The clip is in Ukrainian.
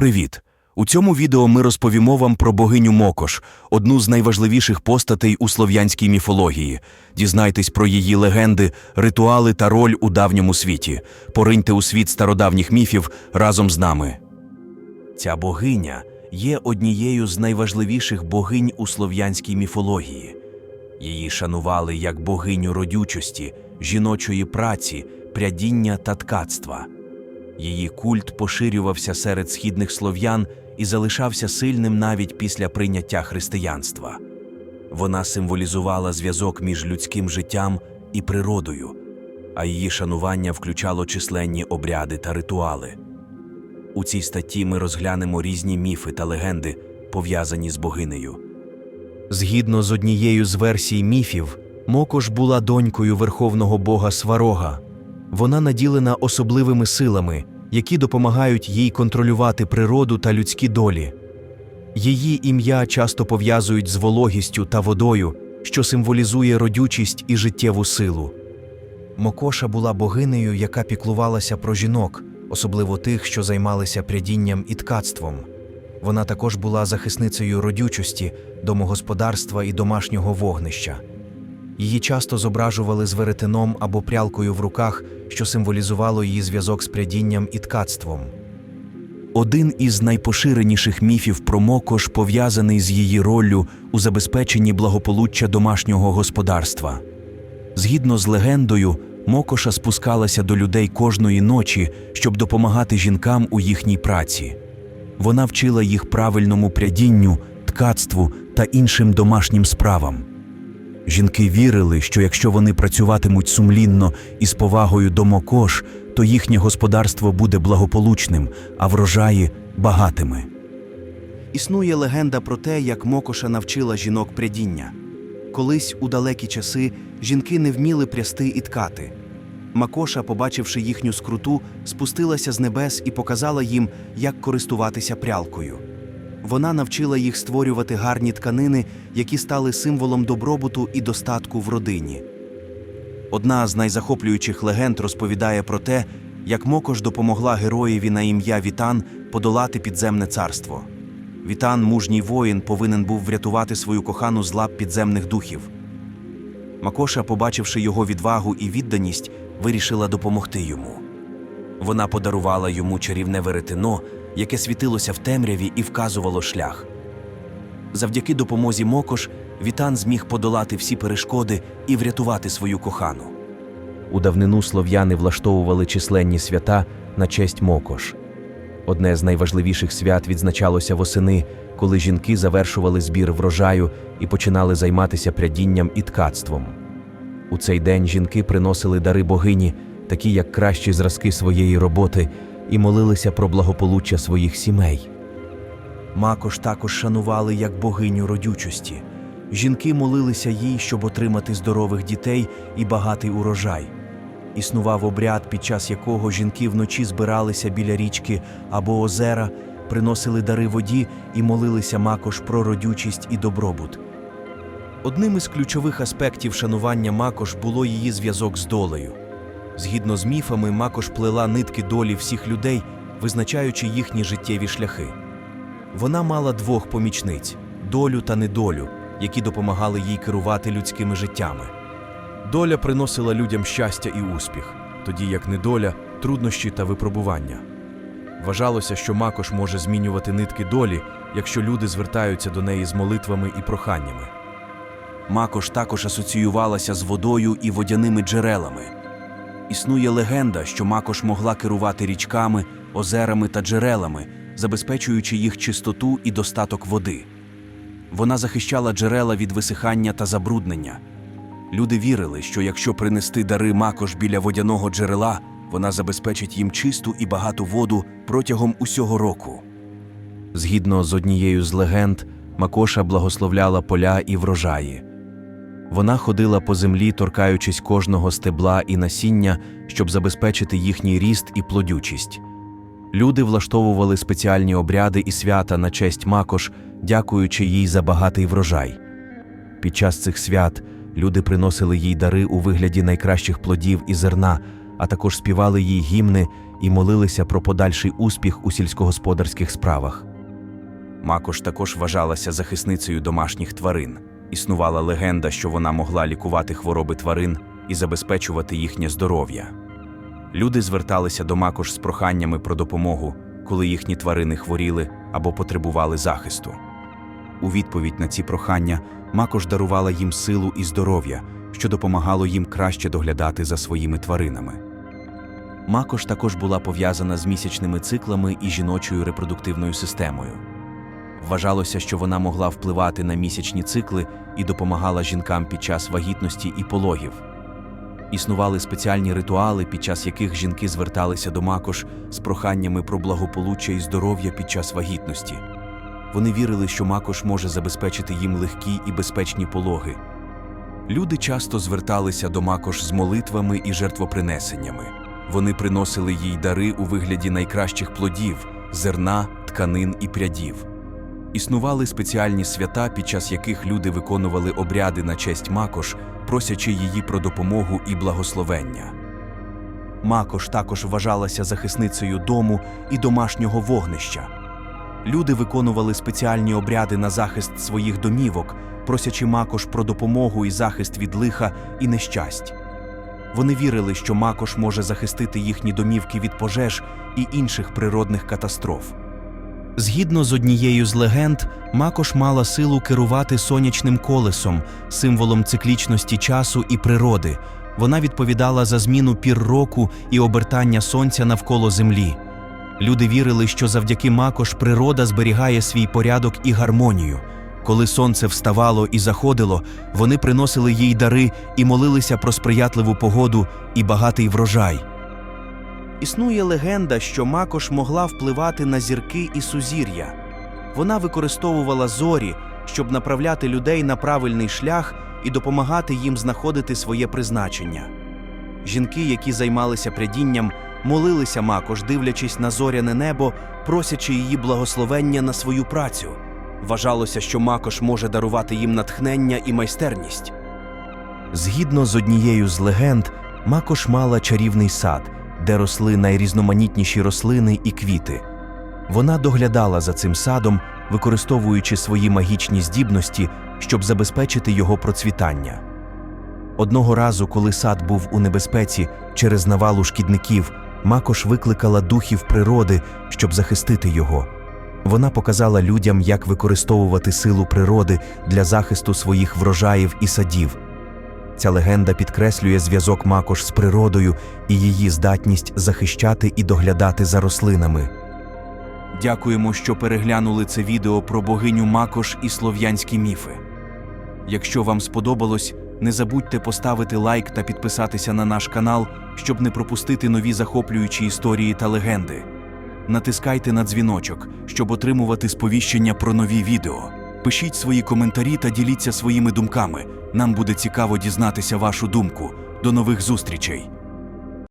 Привіт! У цьому відео ми розповімо вам про богиню Мокош, одну з найважливіших постатей у слов'янській міфології. Дізнайтесь про її легенди, ритуали та роль у давньому світі. Пориньте у світ стародавніх міфів разом з нами. Ця богиня є однією з найважливіших богинь у слов'янській міфології. Її шанували як богиню родючості, жіночої праці, прядіння та ткацтва. Її культ поширювався серед східних слов'ян і залишався сильним навіть після прийняття християнства. Вона символізувала зв'язок між людським життям і природою, а її шанування включало численні обряди та ритуали. У цій статті ми розглянемо різні міфи та легенди, пов'язані з богинею. Згідно з однією з версій міфів, Мокош була донькою верховного бога Сварога. Вона наділена особливими силами, які допомагають їй контролювати природу та людські долі. Її ім'я часто пов'язують з вологістю та водою, що символізує родючість і життєву силу. Мокоша була богинею, яка піклувалася про жінок, особливо тих, що займалися прядінням і ткацтвом. Вона також була захисницею родючості, домогосподарства і домашнього вогнища. Її часто зображували з веретеном або прялкою в руках, що символізувало її зв'язок з прядінням і ткацтвом. Один із найпоширеніших міфів про Мокош пов'язаний з її роллю у забезпеченні благополуччя домашнього господарства. Згідно з легендою, Мокоша спускалася до людей кожної ночі, щоб допомагати жінкам у їхній праці. Вона вчила їх правильному прядінню, ткацтву та іншим домашнім справам. Жінки вірили, що якщо вони працюватимуть сумлінно і з повагою до Мокош, то їхнє господарство буде благополучним, а врожаї багатими. Існує легенда про те, як Мокоша навчила жінок прядіння. Колись у далекі часи жінки не вміли прясти і ткати. Макоша, побачивши їхню скруту, спустилася з небес і показала їм, як користуватися прялкою. Вона навчила їх створювати гарні тканини, які стали символом добробуту і достатку в родині. Одна з найзахоплюючих легенд розповідає про те, як Мокош допомогла героєві на ім'я Вітан подолати підземне царство. Вітан, мужній воїн, повинен був врятувати свою кохану з лап підземних духів. Макоша, побачивши його відвагу і відданість, вирішила допомогти йому. Вона подарувала йому чарівне веретено, яке світилося в темряві і вказувало шлях. Завдяки допомозі Мокош Вітан зміг подолати всі перешкоди і врятувати свою кохану. У давнину слов'яни влаштовували численні свята на честь Мокош. Одне з найважливіших свят відзначалося восени, коли жінки завершували збір врожаю і починали займатися прядінням і ткацтвом. У цей день жінки приносили дари богині, такі як кращі зразки своєї роботи, і молилися про благополуччя своїх сімей. Макош також шанували як богиню родючості. Жінки молилися їй, щоб отримати здорових дітей і багатий урожай. Існував обряд, під час якого жінки вночі збиралися біля річки або озера, приносили дари воді і молилися Макош про родючість і добробут. Одним із ключових аспектів шанування Макош було її зв'язок з долею. Згідно з міфами, Макош плела нитки долі всіх людей, визначаючи їхні життєві шляхи. Вона мала двох помічниць долю та недолю, які допомагали їй керувати людськими життями. Доля приносила людям щастя і успіх, тоді як недоля труднощі та випробування. Вважалося, що Макош може змінювати нитки долі, якщо люди звертаються до неї з молитвами і проханнями. Макош також асоціювалася з водою і водяними джерелами. Існує легенда, що Макош могла керувати річками, озерами та джерелами, забезпечуючи їх чистоту і достаток води. Вона захищала джерела від висихання та забруднення. Люди вірили, що якщо принести дари Макош біля водяного джерела, вона забезпечить їм чисту і багату воду протягом усього року. Згідно з однією з легенд, Макоша благословляла поля і врожаї. Вона ходила по землі, торкаючись кожного стебла і насіння, щоб забезпечити їхній ріст і плодючість. Люди влаштовували спеціальні обряди і свята на честь Макош, дякуючи їй за багатий врожай. Під час цих свят люди приносили їй дари у вигляді найкращих плодів і зерна, а також співали їй гімни, і молилися про подальший успіх у сільськогосподарських справах. Макош також вважалася захисницею домашніх тварин. Існувала легенда, що вона могла лікувати хвороби тварин і забезпечувати їхнє здоров'я. Люди зверталися до Макош з проханнями про допомогу, коли їхні тварини хворіли або потребували захисту. У відповідь на ці прохання Макош дарувала їм силу і здоров'я, що допомагало їм краще доглядати за своїми тваринами. Макош також була пов'язана з місячними циклами і жіночою репродуктивною системою. Вважалося, що вона могла впливати на місячні цикли і допомагала жінкам під час вагітності і пологів. Існували спеціальні ритуали, під час яких жінки зверталися до Макош з проханнями про благополуччя і здоров'я під час вагітності. Вони вірили, що Макош може забезпечити їм легкі і безпечні пологи. Люди часто зверталися до Макош з молитвами і жертвопринесеннями. Вони приносили їй дари у вигляді найкращих плодів, зерна, тканин і прядів. Існували спеціальні свята, під час яких люди виконували обряди на честь Макош, просячи її про допомогу і благословення. Макош також вважалася захисницею дому і домашнього вогнища. Люди виконували спеціальні обряди на захист своїх домівок, просячи Макош про допомогу і захист від лиха і нещасть. Вони вірили, що Макош може захистити їхні домівки від пожеж і інших природних катастроф. Згідно з однією з легенд, Макош мала силу керувати сонячним колесом, символом циклічності часу і природи. Вона відповідала за зміну пір року і обертання сонця навколо землі. Люди вірили, що завдяки Макош природа зберігає свій порядок і гармонію. Коли сонце вставало і заходило, вони приносили їй дари і молилися про сприятливу погоду і багатий врожай. Існує легенда, що Макош могла впливати на зірки і сузір'я. Вона використовувала зорі, щоб направляти людей на правильний шлях і допомагати їм знаходити своє призначення. Жінки, які займалися прядінням, молилися Макош, дивлячись на зоряне небо, просячи її благословення на свою працю. Вважалося, що Макош може дарувати їм натхнення і майстерність. Згідно з однією з легенд, Макош мала чарівний сад, де росли найрізноманітніші рослини і квіти. Вона доглядала за цим садом, використовуючи свої магічні здібності, щоб забезпечити його процвітання. Одного разу, коли сад був у небезпеці через навалу шкідників, Макош викликала духів природи, щоб захистити його. Вона показала людям, як використовувати силу природи для захисту своїх врожаїв і садів. Ця легенда підкреслює зв'язок Макош з природою і її здатність захищати і доглядати за рослинами. Дякуємо, що переглянули це відео про богиню Макош і слов'янські міфи. Якщо вам сподобалось, не забудьте поставити лайк та підписатися на наш канал, щоб не пропустити нові захоплюючі історії та легенди. Натискайте на дзвіночок, щоб отримувати сповіщення про нові відео. Пишіть свої коментарі та діліться своїми думками. Нам буде цікаво дізнатися вашу думку. До нових зустрічей!